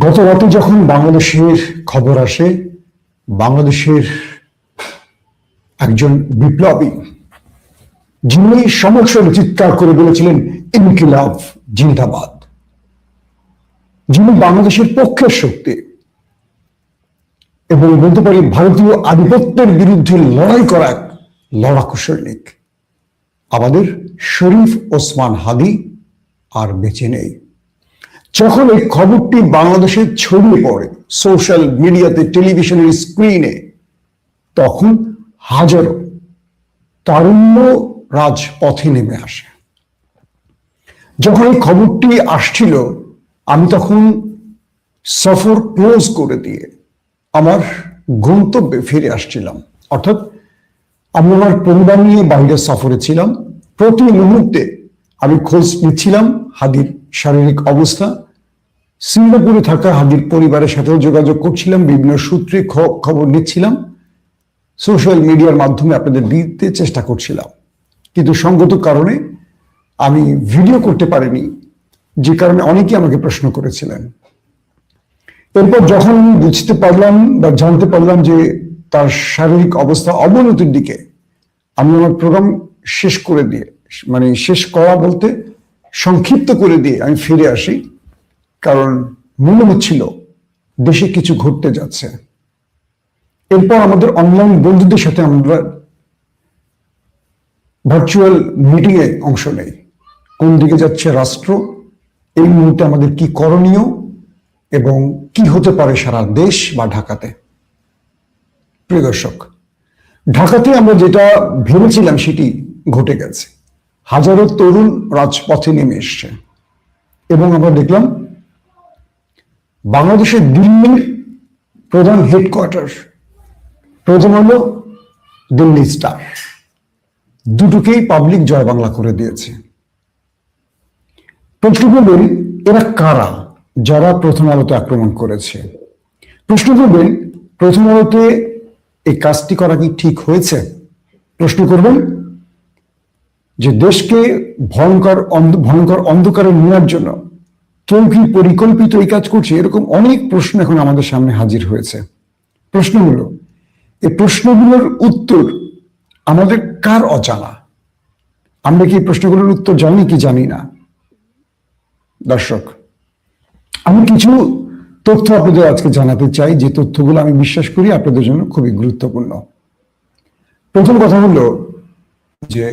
গত রাতে যখন বাংলাদেশের খবর আসে, বাংলাদেশের একজন বিপ্লবী, যিনি সমস্যার চিৎকার করে বলেছিলেন, ইনকিলাব, জিন্দাবাদ। যিনি বাংলাদেশের পক্ষের শক্তি এবং বলতে পারি ভারতীয় আধিপত্যের বিরুদ্ধে লড়াই করা এক লড়াকু সৈনিক। আমাদের শরীফ ওসমান হাদি আর বেঁচে নেই। যখন এই খবরটি বাংলাদেশে ছড়িয়ে পড়ে সোশ্যাল মিডিয়াতে, টেলিভিশনের স্ক্রিনে, তখন হাজারো তারুণ্য রাজপথে নেমে আসে। যখন এই খবরটি আসছিল, আমি তখন সফর ক্লোজ করে দিয়ে আমার গন্তব্যে ফিরে আসছিলাম। অর্থাৎ, আমি আমার পরিবার নিয়ে বাইরে সফরে ছিলাম। প্রতি মুহূর্তে আমি খোঁজ নিচ্ছিলাম হাদির শারীরিক অবস্থা। সিঙ্গাপুরে থাকা হাজির পরিবারের সাথেও যোগাযোগ করছিলাম, বিভিন্ন সূত্রে খবর নিচ্ছিলাম। সোশ্যাল মিডিয়ার মাধ্যমে আপনাদের দিতে চেষ্টা করছিলাম। কিন্তু সঙ্গত কারণে আমি ভিডিও করতে পারিনি, যে কারণে অনেকেই আমাকে প্রশ্ন করেছিলেন। এরপর যখন বুঝতে পারলাম বা জানতে পারলাম যে তার শারীরিক অবস্থা অবনতির দিকে, আমি আমার প্রোগ্রাম শেষ করে দিয়ে মানে শেষ করা বলতে সংক্ষিপ্ত করে দিয়ে আমি ফিরে আসি, কারণ মনে হচ্ছিল দেশে কিছু ঘটতে যাচ্ছে। এরপর আমাদের অনলাইন বন্ধুদের সাথে আমরা ভার্চুয়াল মিটিংয়ে অংশ নেই। কোন দিকে যাচ্ছে রাষ্ট্র, এই মুহূর্তে আমাদের কি করণীয় এবং কি হতে পারে সারা দেশ বা ঢাকাতে? প্রিয় দর্শক, ঢাকাতে আমরা যেটা ভেবেছিলাম সেটি ঘটে গেছে। হাজারো তরুণ রাজপথে নেমে এসছে। এবং আমরা দেখলাম, বাংলাদেশের দিল্লির প্রধান হেডকোয়ার্টার প্রথম হলো দিল্লি স্টার। দুটোকেই পাবলিক জয় বাংলা করে দিয়েছে। প্রশ্ন করবেন, এরা কারা যারা প্রথম আলোতে আক্রমণ করেছে? প্রশ্ন করবেন, প্রথম আলোতে এই কাজটি করা কি ঠিক হয়েছে? প্রশ্ন করবেন যে দেশকে ভয়ঙ্কর ভয়ঙ্কর অন্ধকারে নেওয়ার জন্য কেউ কি পরিকল্পিত এই কাজ করছে? এরকম অনেক প্রশ্ন এখন আমাদের সামনে হাজির হয়েছে। প্রশ্নগুলো, এই প্রশ্নগুলোর উত্তর আমাদের কার অজানা? আমরা কি প্রশ্নগুলোর উত্তর জানি কি জানি না? দর্শক, আমি কিছু তথ্য আপনাদের আজকে জানাতে চাই। যে তথ্যগুলো আমি বিশ্বাস করি আপনাদের জন্য খুবই গুরুত্বপূর্ণ। প্রথম কথা হলো যে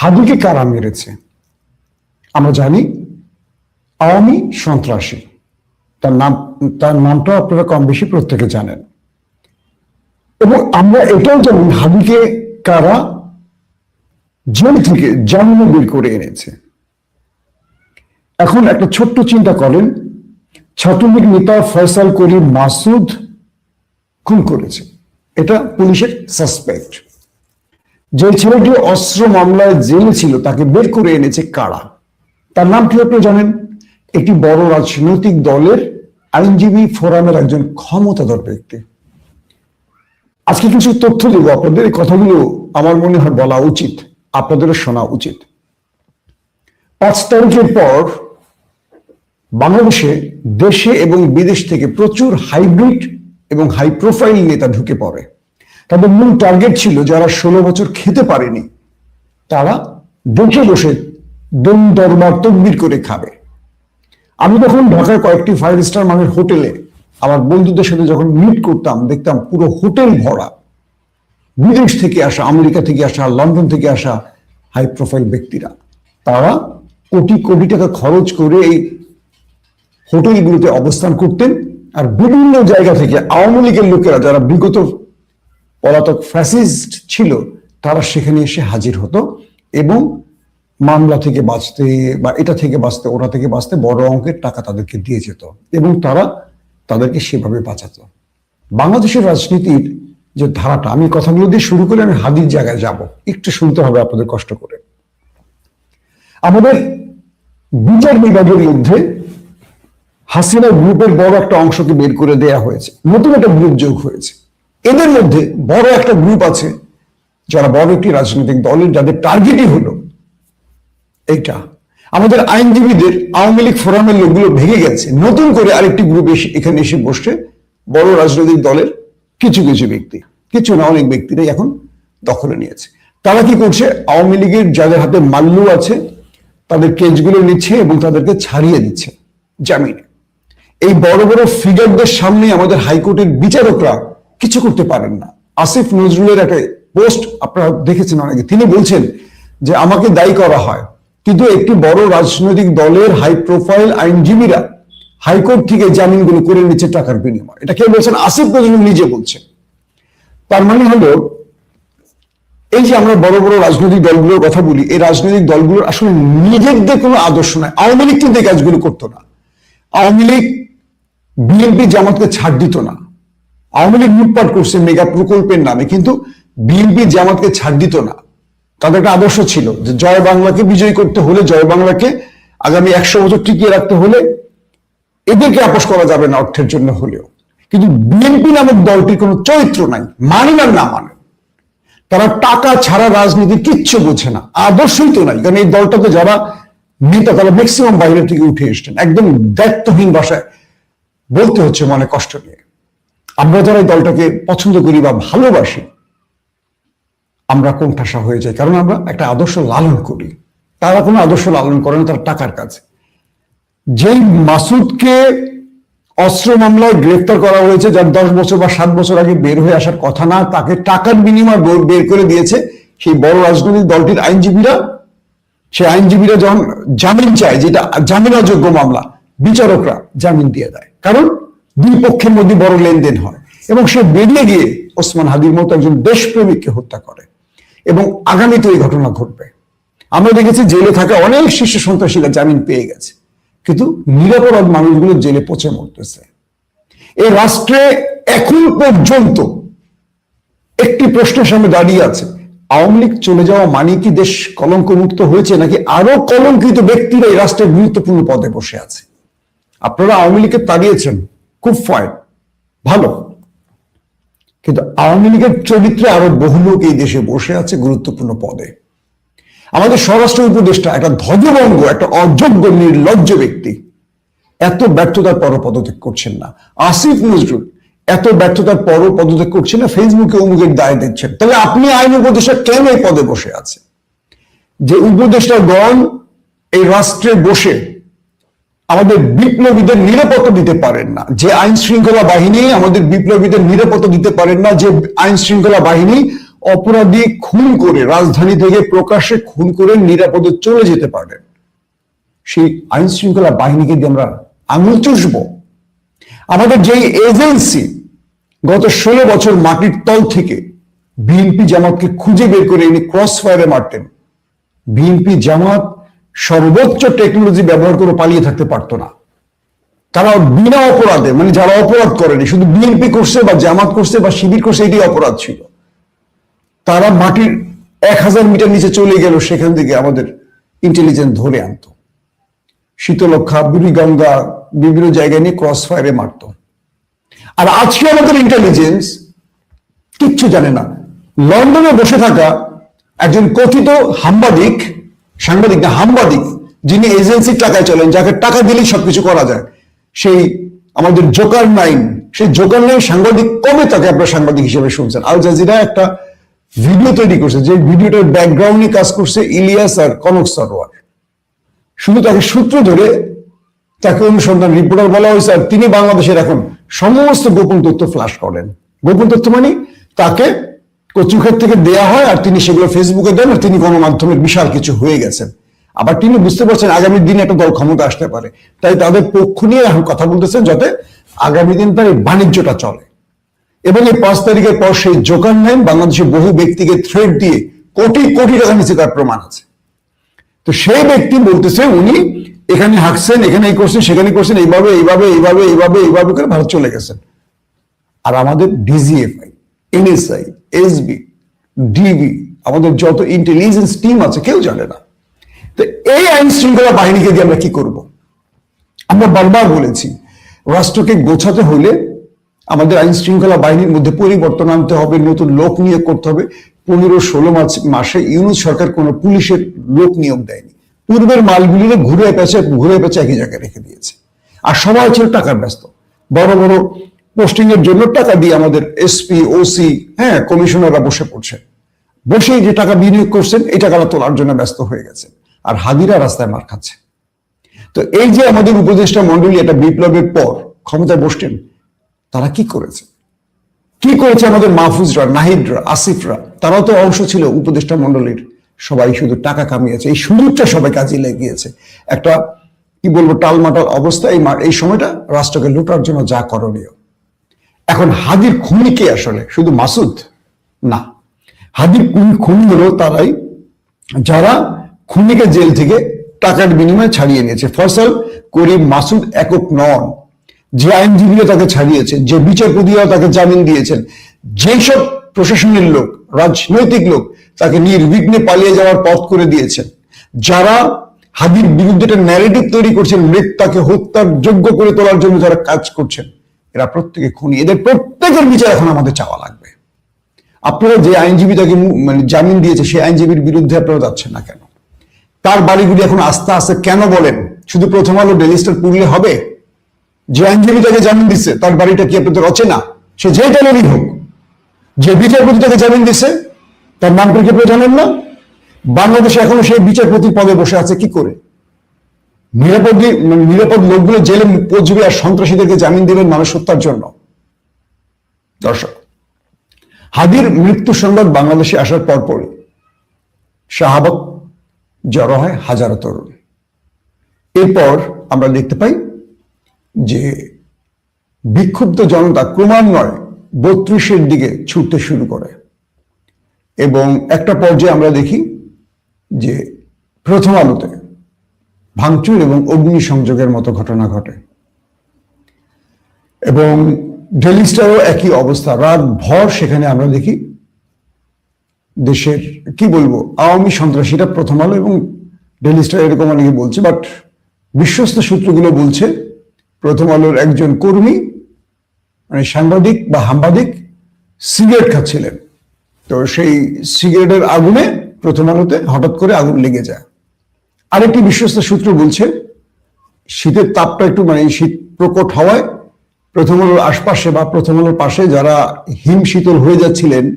হাদিকে কারা মেরেছে? আমরা জানি আওয়ামী সন্ত্রাসী। তার নাম, তার নামটাও আপনারা কম বেশি প্রত্যেকে জানেন। এবং আমরা এটাও জানি হাদিকে কারা জেল থেকে জামিনে বের করে এনেছে। এখন একটা ছোট্ট চিন্তা করেন, ছাত্রলীগ নেতা ফয়সাল করিম মাসুদ খুন করেছে। এটা পুলিশের সাসপেক্ট। যে ছেলেটি অস্ত্র মামলায় জেলে ছিল, তাকে বের করে এনেছে কারা? তার নাম কি আপনি জানেন? একটি বড় রাজনৈতিক দলের আইনজীবী ফোরামের একজন ক্ষমতাধর ব্যক্তি। আজকে কিছু তথ্য দেব। আপনাদের এই কথাগুলো আমার মনে হয় বলা উচিত। আপনাদেরও শোনা উচিত। পাঁচ তারিখের পর বাংলাদেশে দেশে এবং বিদেশ থেকে প্রচুর হাইব্রিড এবং হাই প্রোফাইল নেতা ঢুকে পড়ে। তাদের মূল টার্গেট ছিল যারা ষোলো বছর খেতে পারেনি। তারা বসে বসে দম দরবার তকবির করে খাবে। আমি যখন ঢাকায় কয়েকটি ফাইভ স্টার মানের হোটেলে আমার বন্ধুদের সাথে যখন মিট করতাম, দেখতাম পুরো হোটেল ভরা। বিদেশ থেকে আসা, আমেরিকা থেকে আসা, লন্ডন থেকে আসা হাই প্রোফাইল ব্যক্তিরা। তারা কোটি কোটি টাকা খরচ করে এই হোটেলগুলোতে অবস্থান করতেন। আর বিভিন্ন জায়গা থেকে আওয়ামী লীগের লোকেরা, যারা বিগত পলাতক ফ্যাসিস্ট ছিল, তারা সেখানে এসে হাজির হতো এবং মামলা থেকে বাঁচতে বা এটা থেকে বাঁচতে, ওটা থেকে বাঁচতে বড় অঙ্কের টাকা তাদেরকে দিয়ে যেত এবং তারা তাদেরকে সেভাবে বাঁচাতো। বাংলাদেশের রাজনীতির যে ধারাটা, আমি কথাগুলো দিয়ে শুরু করে আমি হাদির জায়গায় যাব। একটু শুনতে হবে আপনাদের কষ্ট করে। আমাদের বিচার বিভাগের মধ্যে হাসিনা গ্রুপের বড় একটা অংশকে বের করে দেয়া হয়েছে। নতুন একটা গ্রুপ যোগ হয়েছে। এদের মধ্যে বড় একটা গ্রুপ আছে, যারা বড় একটি রাজনৈতিক দলের যাদের টার্গেটই হলো এইটা। আমাদের আইনজীবীদের আওয়ামী লীগ ফোরামের লোকগুলো ভেঙে গেছে। নতুন করে আরেকটি গ্রুপ এসে, এখানে এসে বসছে বড় রাজনৈতিক দলের কিছু কিছু ব্যক্তি। কিছু না, অনেক ব্যক্তিরাই এখন দখলে নিয়েছে। তারা কি করছে? আওয়ামী লীগের যাদের হাতে মাল্লু আছে, তাদের কেসগুলো নিচ্ছে এবং তাদেরকে ছাড়িয়ে দিচ্ছে জামিনে। এই বড় বড় ফিগারদের সামনে আমাদের হাইকোর্টের বিচারকরা কিছু করতে পারেন না। আসিফ নজরুলের একটা পোস্ট আপনারা দেখেছেন অনেকে। তিনি বলছেন যে, আমাকে দায়ী করা হয়। কিন্তু একটি বড় রাজনৈতিক দলের হাই প্রোফাইল আইনজীবীরা হাইকোর্ট থেকে জামিনগুলো করে নিচ্ছে টাকার বিনিময়। এটা কে বলছেন আসিফ নজরুল নিজে বলছেন। তার মানে হলো, এই যে আমরা বড় বড় রাজনৈতিক দলগুলোর কথা বলি, এই রাজনৈতিক দলগুলোর আসলে নিজেদের কোনো আদর্শ নাই। আওয়ামী লীগ কিন্তু এই কাজগুলো করতো না। আওয়ামী লীগ বিএনপি জামাতকে ছাড় দিত না। আওয়ামী লীগ লুটপাট করছে মেগা প্রকল্পের নামে, কিন্তু বিএনপি জামাতকে ছাড় দিত না। তাদের একটা আদর্শ ছিল যে জয় বাংলাকে বিজয়ী করতে হলে জয় বাংলাকে আগামী একশো বছর টিকিয়ে রাখতে হলে এদেরকে আপোষ করা যাবে না অর্থের জন্য হলেও। কিন্তু বিএনপি নামক দলটির কোনো চরিত্র নাই মানেন আর না মানে। তারা টাকা ছাড়া রাজনীতি কিচ্ছু বোঝে না, আদর্শই তো নাই, কারণ এই দলটাতে যারা নেতা, তারা ম্যাক্সিমাম বাইরে থেকে উঠে এসছেন, একদম দায়িত্বহীন ভাষায় বলতে হচ্ছে মনে কষ্ট নিয়ে। আমরা যারা এই দলটাকে পছন্দ করি বা ভালোবাসি, আমরা কোণঠাসা হয়ে যাই। কারণ আমরা একটা আদর্শ লালন করি। তারা কোনো আদর্শ লালন করে না, তার টাকার কাছে যেই মাসুদকে অস্ত্র মামলায় গ্রেফতার করা হয়েছে, যার দশ বছর বা সাত বছর আগে বের হয়ে আসার কথা না, তাকে টাকার বিনিময় বের করে দিয়েছে সেই বড় রাজনৈতিক দলটির আইনজীবীরা। সে আইনজীবীরা যখন জামিন চায়, যেটা জামিন অযোগ্য মামলা, বিচারকরা জামিন দিয়ে দেয়। কারণ দুই পক্ষের মধ্যে বড় লেনদেন হয় এবং সে বেরিয়ে গিয়ে ওসমান হাদির মতো একজন দেশপ্রেমিককে হত্যা করে এবং আগামীতে এই ঘটনা ঘটবে। আমরা দেখেছি জেলে থাকা অনেক শীর্ষ সন্ত্রাসীরা জামিন পেয়ে গেছে, কিন্তু নিরাপরাধ মানুষগুলো জেলে পচে মরতেছে। এই রাষ্ট্রে এখন পর্যন্ত একটি প্রশ্নের সামনে দাঁড়িয়ে আছে, আওয়ামী লীগ চলে যাওয়া মানে কি দেশ কলঙ্ক মুক্ত হয়েছে নাকি আরও কলঙ্কিত ব্যক্তিরা এই রাষ্ট্রের গুরুত্বপূর্ণ পদে বসে আছে? আপনারা আওয়ামী লীগকে তাড়িয়েছেন? খুব ফাইন, ভালো। কিন্তু আওয়ামী লীগের চরিত্রে আরও বহু লোক এই দেশে বসে আছে গুরুত্বপূর্ণ পদে। আমাদের স্বরাষ্ট্র উপদেষ্টা একটা ধ্বজভঙ্গ একটা অযোগ্য, নির্লজ্জ ব্যক্তি, এত ব্যর্থতার পরও পদত্যাগ করছেন না। আসিফ নজরুল, এত ব্যর্থতার পরও পদত্যাগ করছেন না, ফেসবুকে অমুকের দায় দিচ্ছেন। তাহলে আপনি আইন উপদেষ্টা কেন এই পদে বসে আছে যে উপদেষ্টা গণ এই রাষ্ট্রে বসে আমাদের বিপ্লবীদের নিরাপত্তা দিতে পারেন না। যে আইন শৃঙ্খলা বাহিনী আমাদের বিপ্লবীদের নিরাপত্তা দিতে পারেন না, যে আইন শৃঙ্খলা বাহিনী অপরাধী খুন করে, রাজধানী থেকে প্রকাশ্যে খুন করে নিরাপদে চলে যেতে পারেন সেই আইন শৃঙ্খলা বাহিনীকে দিয়ে আমরা আঙুল চুষব। আমাদের যেই এজেন্সি গত ষোলো বছর মাটির তল থেকে বিএনপি জামাতকে খুঁজে বের করে এনে ক্রস ফায়ারে মারতেন। বিএনপি জামাত সর্বোচ্চ টেকনোলজি ব্যবহার করে পালিয়ে থাকতে পারতো না। তারা বিনা অপরাধে মানে যারা অপরাধ করেনি, শুধু বিএনপি করছে বা জামাত করছে বা শিবির করছে, এটাই অপরাধ ছিল। তারা মাটির এক হাজার মিটার নিচে চলে গেল, সেখান থেকে আমাদের ইন্টেলিজেন্স ধরে আনতো। শীতলক্ষা বুড়িগঙ্গা, বিভিন্ন জায়গায় নিয়ে ক্রস ফায়ারে মারতো। আর আজকে আমাদের ইন্টেলিজেন্স কিচ্ছু জানে না। লন্ডনে বসে থাকা একজন কথিত সাংবাদিক সাংবাদিক না সাংবাদিক যিনি এজেন্সির টাকায় চলেন, যাকে টাকা দিলেই সবকিছু করা যায়, সেই আমাদের জোকার নাইন, সেই জোকার নাইন সাংবাদিক কবে তাকে আপনার সাংবাদিক হিসেবে শুনছেন? আল জাজিরা একটা ভিডিও তৈরি করছে, যে ভিডিওটার ব্যাকগ্রাউন্ডে কাজ করছে ইলিয়াস আর কনক সরোয়ার। শুধু তাকে সূত্র ধরে তাকে অনুসন্ধান রিপোর্টার বলা হয়েছে, আর তিনি বাংলাদেশের এখন সমস্ত গোপন তথ্য ফ্লাশ করেন। গোপন তথ্য মানে তাকে কচুক্ষেত থেকে দেয়া হয় আর তিনি সেগুলো ফেসবুকে দেন আর তিনি গণমাধ্যমের বিশাল কিছু হয়ে গেছেন। আবার তিনি বুঝতে পারছেন আগামী দিনে একটা দল ক্ষমতা আসতে পারে। তাই তাদের পক্ষ নিয়ে এখন কথা বলতেছেন যাতে আগামী দিন তার এই বাণিজ্যটা চলে। এবং এই পাঁচ তারিখের পর সেই জোকার নেন বাংলাদেশের বহু ব্যক্তিকে থ্রেড দিয়ে কোটি কোটি টাকা নিচে তার প্রমাণ আছে। তো সেই ব্যক্তি বলতেছে উনি এখানে হাঁকছেন এখানে এই করছেন সেখানে করছেন, এইভাবে এইভাবে এইভাবে এইভাবে এইভাবে করে ভারত চলে গেছেন। আর আমাদের ডিজিএফআই এনএসআই এসবি ডিবি আমাদের যত ইন্টেলিজেন্স টিম আছে, কেউ জানে না। তো এই আইন শৃঙ্খলা বাহিনীকে দিয়ে আমরা কি করব? আমরা বারবার বলেছি, রাষ্ট্রকে গোছাতে হলে আমাদের আইন শৃঙ্খলা বাহিনীর মধ্যে পরিবর্তন আনতে হবে, নতুন লোক নিয়োগ করতে হবে। পনেরো ষোলো মাস মাসে ইউনুস সরকার কোনো পুলিশের লোক নিয়োগ দেয়নি। পূর্বের মালগুলিকে ঘুরে পেঁচে ঘুরে পেঁচে একই জায়গায় রেখে দিয়েছে। আর সবাই ছিল টাকার ব্যস্ত। বড় বড় পোস্টিং এর জন্য টাকা দিয়ে আমাদের এসপি, ওসি হ্যাঁ কমিশনাররা বসে পড়ছে। বসে যে টাকা বিনিয়োগ করছেন, এই টাকাটা তোলার জন্য ব্যস্ত হয়ে গেছে আর হাদিরা রাস্তায় মার খাচ্ছে। তো এই যে আমাদের উপদেষ্টা মন্ডলী একটা বিপ্লবের পর ক্ষমতায় বসছেন তারা কি করেছে? কি করেছে আমাদের মাহফুজরা, নাহিদরা, আসিফরা? তারাও তো অংশ ছিল উপদেষ্টা মন্ডলীর সবাই শুধু টাকা কামিয়েছে। এই সুযোগটা সবাই কাজে লেগিয়েছে। একটা, কি বলব, টালমাটাল অবস্থা এই এই সময়টা রাষ্ট্রকে লুটার জন্য যা করণীয়। এখন হাদির খুনি কে আসলে? শুধু মাসুদ? না। হাদির খুনি হলো তারাই, যারা খুনিকে জেল থেকে টাকার বিনিময়ে ছাড়িয়ে নিয়েছে। ফয়সাল করিম মাসুদ একক নন। যে আইনজীবীরা তাকে ছাড়িয়েছে, যে বিচারপতিও তাকে জামিন দিয়েছেন যেসব প্রশাসনের লোক, রাজনৈতিক লোক, তাকে নির্বিঘ্নে পালিয়ে যাওয়ার পথ করে দিয়েছেন। যারা হাদির বিরুদ্ধে একটা ন্যারেটিভ তৈরি করছেন মৃত তাকে হত্যার যোগ্য করে তোলার জন্য যারা কাজ করছেন। এরা প্রত্যেকে খুনি। এদের প্রত্যেকের বিচার এখন আমাদের চাওয়া লাগবে। আপনারা যে আইনজীবী তাকে মানে জামিন দিয়েছে, সেই আইনজীবীর বিরুদ্ধে আপনারা যাচ্ছেন না কেন? তার বাড়িগুলি এখন আস্তে আস্তে কেন বলেন? শুধু প্রথম আলো ডেলিস্টার পুরলে হবে? যে আইনজীবী তাকে জামিন দিচ্ছে তার বাড়িটা কি আপনাদের অচেনা? সে যে দলেরই হোক, যে বিচারপতি তাকে জামিন দিচ্ছে তার নামটা কি আপনারা জানেন না? বাংলাদেশে এখনও সেই বিচারপতির পদে বসে আছে, কি করে? নিরাপদ নিরাপদ লোকগুলো জেলে পচবে আর সন্ত্রাসীদেরকে জামিন দিলেন মানুষ হত্যার জন্য। দর্শক, হাদির মৃত্যু সংবাদ বাংলাদেশে আসার পরপরই শাহাবত জড়ো হয় হাজারো তরুণ। এরপর আমরা দেখতে পাই যে বিক্ষুব্ধ জনতা ক্রমান্বয়ে বত্রিশের দিকে ছুটতে শুরু করে এবং একটা পর্যায়ে আমরা দেখি যে প্রথম আলোতে ভাঙচুর এবং অগ্নি সংযোগের মতো ঘটনা ঘটে। এবং ডেলি স্টারও একই অবস্থা। রাত ভর সেখানে আমরা দেখি দেশের, কি বলব, আওয়ামী সন্ত্রাসীরা প্রথম আলো এবং ডেলি স্টার এরকম অনেকে বলছে বাট বিশ্বস্ত সূত্রগুলো বলছে প্রথম আলোর একজন কর্মী মানে সাংবাদিক বা সাংবাদিক, সিগারেট খাচ্ছিলেন। তো সেই সিগারেটের আগুনে প্রথম আলোতে হঠাৎ করে আগুন লেগে যায়। আরেকটি বিশ্বস্ত সূত্র বলছে, শীতের তাপটা একটু মানে শীত প্রকট হওয়ায় প্রথম আলোর আশপাশে বা প্রথম আলোর পাশে যারা হিম শীতল হয়ে যাচ্ছিলেন,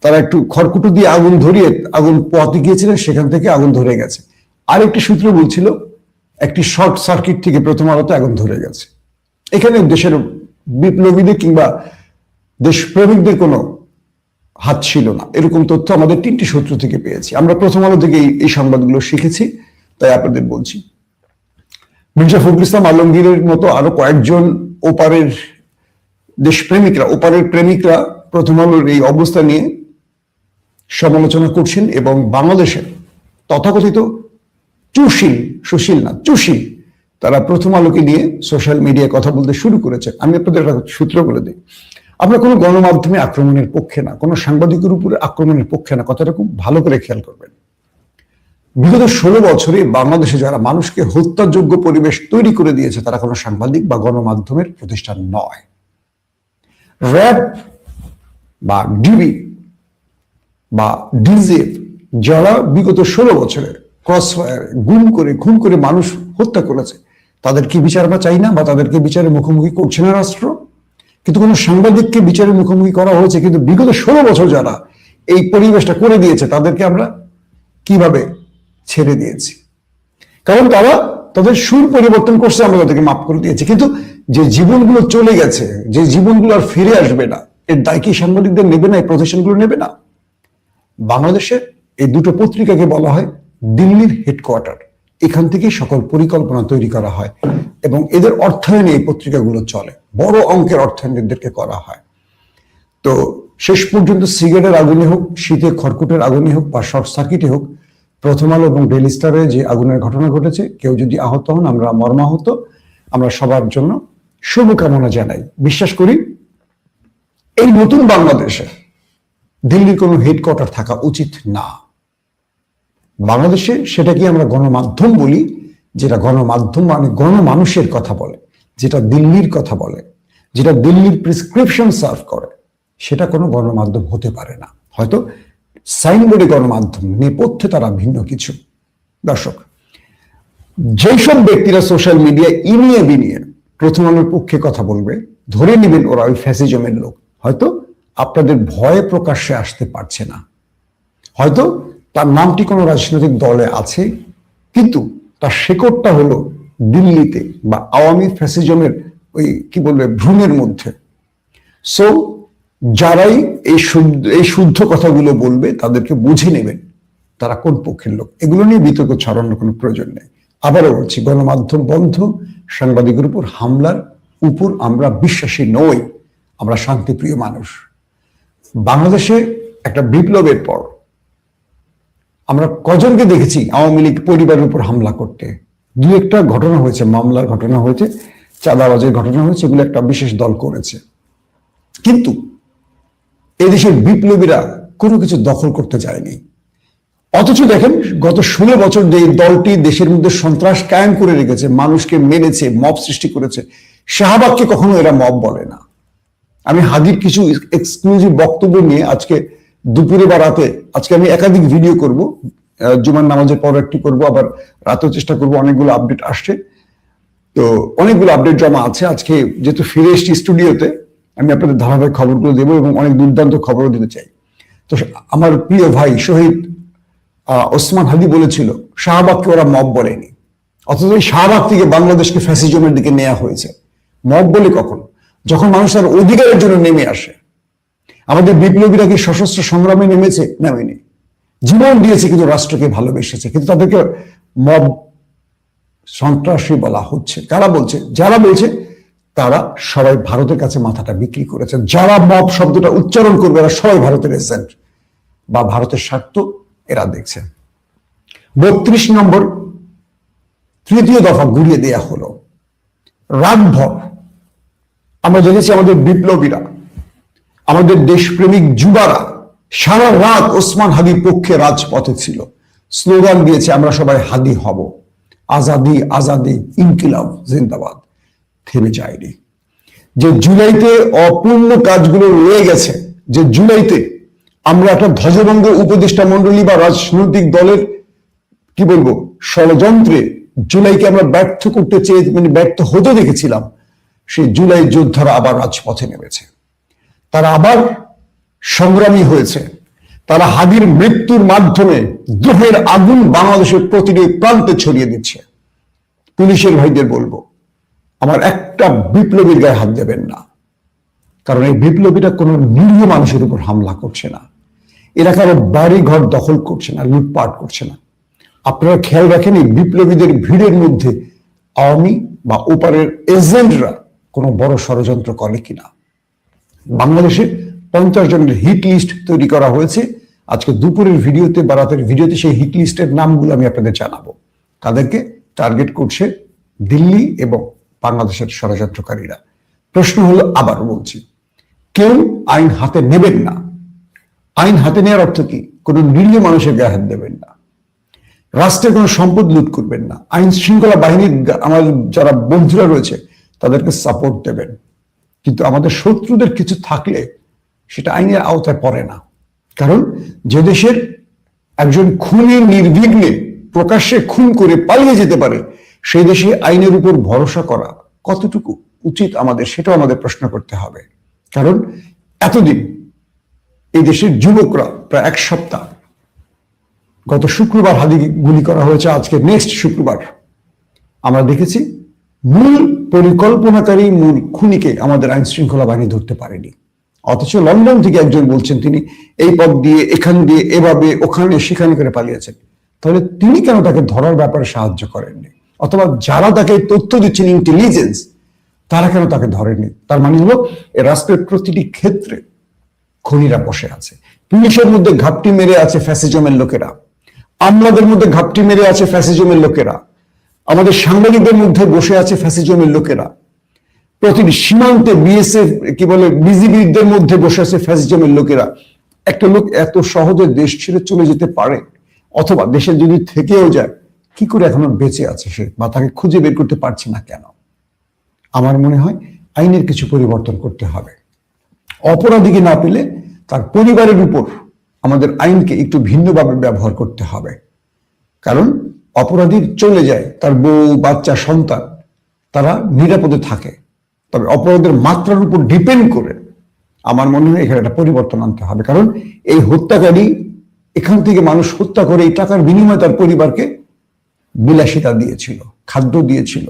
তারা একটু খড়কুটো দিয়ে আগুন ধরিয়ে আগুন পোয়াতে গিয়েছিলেন, সেখান থেকে আগুন ধরে গেছে। আরেকটি সূত্র বলছিল, একটি শর্ট সার্কিট থেকে প্রথম আলোতে আগুন ধরে গেছে। এখানে দেশের বিপ্লবীদের কিংবা দেশপ্রেমিকদের কোনো হাত ছিল না। এরকম তথ্য আমাদের তিনটি সূত্র থেকে পেয়েছি। আমরা প্রথম আলো থেকে এই- এই সংবাদগুলো শিখেছি। তাই আপনাদের বলছি। মির্জা ফখরুল ইসলাম আলমগীরের মতো আরও কয়েকজন ওপারের দেশপ্রেমিকরা, ওপারের প্রেমিকরা প্রথম আলোর এই অবস্থা নিয়ে সমালোচনা করছেন এবং বাংলাদেশের তথাকথিত চুশীল সুশীল না চুশীল তারা প্রথম আলোকে নিয়ে সোশ্যাল মিডিয়ায় কথা বলতে শুরু করেছে। আমি আপনাদের একটা সূত্র বলে দিই। আমরা কোনো গণমাধ্যমে আক্রমণের পক্ষে না, কোনো সাংবাদিকের উপরে আক্রমণের পক্ষে না, কথাটা খুব ভালো করে খেয়াল করবেন। বিগত ষোলো বছরে বাংলাদেশে যারা মানুষকে হত্যাযোগ্য পরিবেশ তৈরি করে দিয়েছে, তারা কোনো সাংবাদিক বা গণমাধ্যমের প্রতিষ্ঠান নয়। র্যাব বা ডিবি বা ডিজেফ যারা বিগত ষোলো বছরে ক্রস গুম করে, খুন করে মানুষ হত্যা করেছে তাদেরকে বিচার বা চাই না? বা তাদেরকে বিচারের মুখোমুখি করছে না রাষ্ট্র? কিন্তু কোনো সাংবাদিককে বিচারের মুখোমুখি করা হয়েছে, কিন্তু বিগত ষোলো বছর যারা এই পরিবেশটা করে দিয়েছে, তাদেরকে আমরা কীভাবে ছেড়ে দিয়েছি। কারণ তারা তাদের সুর পরিবর্তন করছে, আমরা তাদেরকে মাফ করে দিয়েছি। কিন্তু যে জীবনগুলো চলে গেছে, যে জীবনগুলো আর ফিরে আসবে না, এর দায় কি সাংবাদিকদের নেবে না, এই প্রতিষ্ঠানগুলো নেবে না? বাংলাদেশের এই দুটো পত্রিকাকে বলা হয় দিল্লির হেডকোয়ার্টার এখান থেকেই সকল পরিকল্পনা তৈরি করা হয় এবং এদের অর্থায়নে এই পত্রিকাগুলো চলে। বড় অঙ্কের অর্থায়ন এদেরকে করা হয়। তো শেষ পর্যন্ত সিগারেটের আগুনে হোক, শীতে খড়কুটের আগুনে হোক বা শর্ট সার্কিটে হোক প্রথম আলো এবং ডেলি স্টারে যে আগুনের ঘটনা ঘটেছে, কেউ যদি আহত হন, আমরা মর্মাহত। আমরা সবার জন্য শুভকামনা জানাই। বিশ্বাস করি, এই নতুন বাংলাদেশে দিল্লির কোনো হেডকোয়ার্টার থাকা উচিত না। বাংলাদেশে সেটাকে আমরা গণমাধ্যম বলি, যেটা গণমাধ্যম মানে গণমানুষের কথা বলে, যেটা দিল্লির কথা বলে, যেটা দিল্লির প্রেসক্রিপশন সার্ভ করে। সেটা কোনো গণমাধ্যম হতে পারে না। হয়তো সাইনবোর্ডে গণমাধ্যম নেপথ্যে তারা ভিন্ন কিছু। দর্শক, যেসব ব্যক্তিরা সোশ্যাল মিডিয়া ইনিয়ে বিনিয়ে প্রথম আলোর পক্ষে কথা বলবে, ধরে নেবেন ওরা ওই ফ্যাসিজমের লোক। হয়তো আপনাদের ভয়ে প্রকাশ্যে আসতে পারছে না। হয়তো তার নামটি কোনো রাজনৈতিক দলে আছে, কিন্তু তার শেকড়টা হলো দিল্লিতে বা আওয়ামী ফ্যাসিজমের ওই কি বলবে, ভ্রূণের মধ্যে। সো যারাই এই শুদ্ধ এই শুদ্ধ কথাগুলো বলবে, তাদেরকে বুঝে নেবেন তারা কোন পক্ষের লোক। এগুলো নিয়ে বিতর্ক ছড়ানোর কোনো প্রয়োজন নেই। আবারও বলছি, গণমাধ্যম বন্ধ, সাংবাদিকের উপর হামলার উপর আমরা বিশ্বাসী নই, আমরা শান্তিপ্রিয় মানুষ। বাংলাদেশে একটা বিপ্লবের পর আমরা কজনকে দেখেছি আওয়ামী লীগ পরিবারের উপর হামলা করতে। দু একটা ঘটনা হয়েছে, মামলার ঘটনা হয়েছে, চাঁদাবাজের ঘটনা হয়েছে, এগুলো একটা বিশেষ দল করেছে। কিন্তু এদেশের বিপ্লবীরা কোনো কিছু দখল করতে যায়নি। অথচ দেখেন, গত ষোলো বছর যে দলটি দেশের মধ্যে সন্ত্রাস কায়েম করে রেখেছে, মানুষকে মেরেছে, মব সৃষ্টি করেছে, শাহবাগকে কখনো এরা মব বলে না। আমি হাদির কিছু এক্সক্লুসিভ বক্তব্য নিয়ে আজকে দুপুরে বা রাতে, আজকে আমি একাধিক ভিডিও করব। জুমার নামাজের পর একটি করব, আবার রাতেও চেষ্টা করব, অনেকগুলো আপডেট আসছে। তো অনেকগুলো আপডেট জমা আছে। আজকে যেহেতু ফিরে এসছি স্টুডিওতে আমি আপনাদের ধারাবাহিক খবরগুলো দেবো এবং অনেক দুর্দান্ত খবরও দিতে চাই। তো আমার প্রিয় ভাই শহীদ ওসমান হাদি বলেছিল, শাহবাগকে ওরা মব বলেনি। অথচ এই শাহবাগ থেকে বাংলাদেশকে ফ্যাসিজমের দিকে নেওয়া হয়েছে। মব বলে কখন? যখন মানুষ তার অধিকারের জন্য নেমে আসে। আমাদের বিপ্লবীরা কি সশস্ত্র সংগ্রামে নেমেছে? নামেনি। জীবন দিয়েছে কিন্তু রাষ্ট্রকে ভালোবেসেছে। কিন্তু তাদেরকে মব সন্ত্রাসী বলা হচ্ছে। কারা বলছে? যারা বলছে তারা সবাই ভারতের কাছে মাথাটা বিক্রি করেছে যারা মব শব্দটা উচ্চারণ করবে, এরা সবাই ভারতের এজেন্ট বা ভারতের স্বার্থ এরা দেখছে বত্রিশ নম্বর, তৃতীয় দফা ঘুরিয়ে দেয়া হলো। রাতভর আমরা জেনেছি আমাদের বিপ্লবীরা, আমাদের দেশপ্রেমিক যুবারা, সারা রাত ওসমান হাদির পক্ষে রাজপথে ছিল। স্লোগান দিয়েছে, আমরা সবাই হাদি হব। আজাদি আজাদি, ইনকিলাব, জিন্দাবাদ। থেমে যায়নি। যে জুলাইতে অপূর্ণ কাজগুলো রয়ে গেছে, যে জুলাইতে আমরা একটা ধ্বজভঙ্গ উপদেষ্টা মন্ডলী বা রাজনৈতিক দলের, কি বলব, ষড়যন্ত্রে জুলাইকে আমরা ব্যর্থ করতে চেয়ে মানে ব্যর্থ হতে দেখেছিলাম, সেই জুলাই যোদ্ধারা আবার রাজপথে নেমেছে। তারা আবার সংগ্রামী হয়েছে। তারা হাদির মৃত্যুর মাধ্যমে দ্রোহের আগুন বাংলাদেশের প্রতিটি প্রান্তে ছড়িয়ে দিচ্ছে। পুলিশের ভাইদের বলব আমার একটা বিপ্লবীর গায়ে হাত দেবেন না। কারণ এই বিপ্লবীরা কোনো নিরীহ মানুষের উপর হামলা করছে না। এরা কারও বাড়ি ঘর দখল করছে না, লুটপাট করছে না। আপনারা খেয়াল রাখেন, এই বিপ্লবীদের ভিড়ের মধ্যে আওয়ামী বা ওপারের এজেন্টরা কোনো বড় ষড়যন্ত্র করে কিনা। বাংলাদেশে পঞ্চাশ জনের হিট লিস্ট তৈরি করা হয়েছে। আজকে দুপুরের ভিডিওতে বা রাতের ভিডিওতে সেই হিট লিস্টের নামগুলো আমি আপনাদের জানাব। তাদেরকে টার্গেট করছে দিল্লি এবং বাংলাদেশের ষড়যন্ত্রকারীরা। প্রশ্ন হলো আবার বলছি, কেউ আইন হাতে নেবেন না। আইন হাতে নেওয়ার অর্থ কি? কোনো নিরীহ মানুষের গায়ে হাত দেবেন না। রাষ্ট্রের কোনো সম্পদ লুট করবেন না। আইন শৃঙ্খলা বাহিনীর আমার যারা বন্ধুরা রয়েছে, তাদেরকে সাপোর্ট দেবেন। কিন্তু আমাদের শত্রুদের কিছু থাকলে সেটা আইনের আওতায় পড়ে না। কারণ যে দেশের একজন খুনি নির্বিঘ্নে প্রকাশ্যে খুন করে পালিয়ে যেতে পারে সেই দেশে আইনের উপর ভরসা করা কতটুকু উচিত আমাদের সেটাও আমাদের প্রশ্ন করতে হবে। কারণ এতদিন এই দেশের যুবকরা প্রায় এক সপ্তাহ গত শুক্রবার হাদি গুলি করা হয়েছে, আজকে নেক্সট শুক্রবার। আমরা দেখেছি মূল পরিকল্পনাকারী, মূল খুনিকে আমাদের আইন শৃঙ্খলা বাহিনী ধরতে পারেনি। অথচ লন্ডন থেকে একজন বলছেন তিনি, এই পথ দিয়ে, এখান দিয়ে, এভাবে, ওখানে, সেখানে করে পালিয়েছেন। তাহলে তিনি কেন তাকে ধরার ব্যাপারে সাহায্য করেননি? অথবা যারা তাকে তথ্য দিচ্ছেন ইন্টেলিজেন্স তারা কেন তাকে ধরেনি? তার মানে হলো রাষ্ট্রের প্রতিটি ক্ষেত্রে খুনিরা বসে আছে। পুলিশের মধ্যে ঘাপটি মেরে আছে ফ্যাসিজমের লোকেরা। আমলাদের মধ্যে ঘাপটি মেরে আছে ফ্যাসিজমের লোকেরা। আমাদের সাংবাদিকদের মধ্যে বসে আছে ফ্যাসিজমের লোকেরা। প্রতিটি সীমান্তে বিএসএফ কি বলে বিজিবিদের মধ্যে বসে আছে ফ্যাসিজমের লোকেরা। একটা লোক এত সহজে দেশ ছেড়ে চলে যেতে পারে, অথবা দেশে যদি থেকেও যায় কি করে এখনও বেঁচে আছে সে বা তাকে খুঁজে বের করতে পারছে না কেন? আমার মনে হয় আইনের কিছু পরিবর্তন করতে হবে। অপরাধীকে না পেলে তার পরিবারের উপর আমাদের আইনকে একটু ভিন্নভাবে ব্যবহার করতে হবে। কারণ অপরাধী চলে যায়, তার বউ, বাচ্চা, সন্তান, তারা নিরাপদে থাকে। তবে অপরাধের মাত্রার উপর ডিপেন্ড করে আমার মনে হয় এখানে একটা পরিবর্তন আনতে হবে। কারণ এই হত্যাকারী, এখান থেকে মানুষ হত্যা করে এই টাকার বিনিময়ে তার পরিবারকে বিলাসিতা দিয়েছিল, খাদ্য দিয়েছিল,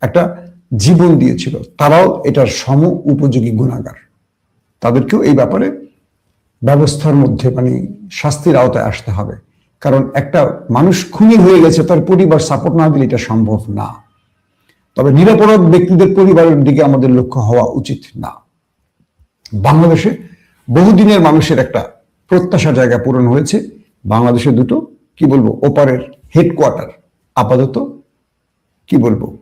একটা জীবন দিয়েছিল, তারাও এটার সম উপযোগী গুণাগার। তাদেরকেও এই ব্যাপারে ব্যবস্থার মধ্যে মানে শাস্তির আওতায় আসতে হবে। কারণ একটা মানুষ খুনি হয়ে গেছে, তার পরিবার সাপোর্ট না দিলে এটা সম্ভব না। তবে নিরাপরাধ ব্যক্তিদের পরিবারের দিকে আমাদের লক্ষ্য হওয়া উচিত না। বাংলাদেশে বহুদিনের মানুষের একটা প্রত্যাশা জায়গা পূরণ হয়েছে। বাংলাদেশে দুটো, কি বলব, ওপারের হেডকোয়ার্টার আপাতত কি বলব?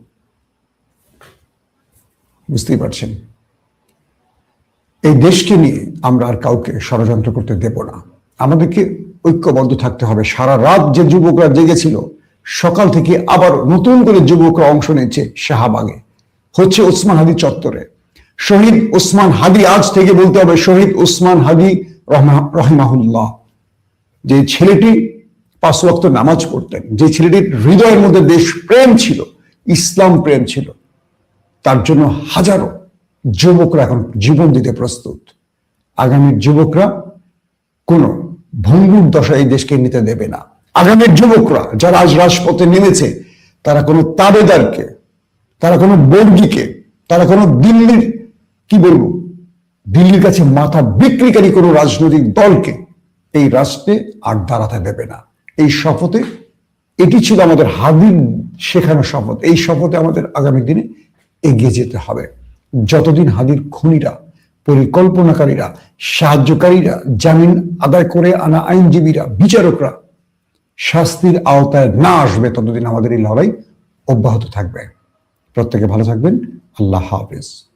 বুঝতেই পারছেন? এই দেশকে নিয়ে আমরা আর কাউকে ষড়যন্ত্র করতে দেব না। আমাদেরকে ঐক্যবদ্ধ থাকতে হবে। সারা রাত যে যুবকরা জেগেছিল, সকাল থেকে আবার নতুন করে যুবকরা অংশ নিয়েছে শাহবাগে। হচ্ছে ওসমান হাদি চত্বরে। শহীদ ওসমান হাদি আজ থেকে বলতে হবে, শহীদ ওসমান হাদি রহমা- রহিমাহুল্লাহ। যে ছেলেটি পাঁচ ওয়াক্ত নামাজ পড়তেন। যে ছেলেটির হৃদয়ের মধ্যে দেশ প্রেম ছিল, ইসলাম প্রেম ছিল, তার জন্য হাজারো যুবকরা এখন জীবন দিতে প্রস্তুত। আগামীর যুবকরা কোনো ভঙ্গুর দশা এই দেশকে নিতে দেবে না। আগামীর যুবকরা যারা আজ রাজপথে নেমেছে, তারা কোনো তাবেদারকে, তারা কোনো বর্গীকে, তারা কোনো দিল্লির, কি বলব, দিল্লির কাছে মাথা বিক্রিকারী কোনো রাজনৈতিক দলকে এই রাষ্ট্রে আর দাঁড়াতে দেবে না। এই শপথে, এটি ছিল আমাদের হাদির শেখানো শপথ। এই শপথে আমাদের আগামী দিনে এগিয়ে যেতে হবে। যতদিন হাদির খুনিরা, পরিকল্পনাকারীরা, সাহায্যকারীরা, জামিন আদায় করে আনা আইনজীবীরা, বিচারকরা শাস্তির আওতায় না আসবে, ততদিন আমাদের এই লড়াই অব্যাহত থাকবে। প্রত্যেকে ভালো থাকবেন। আল্লাহ হাফেজ।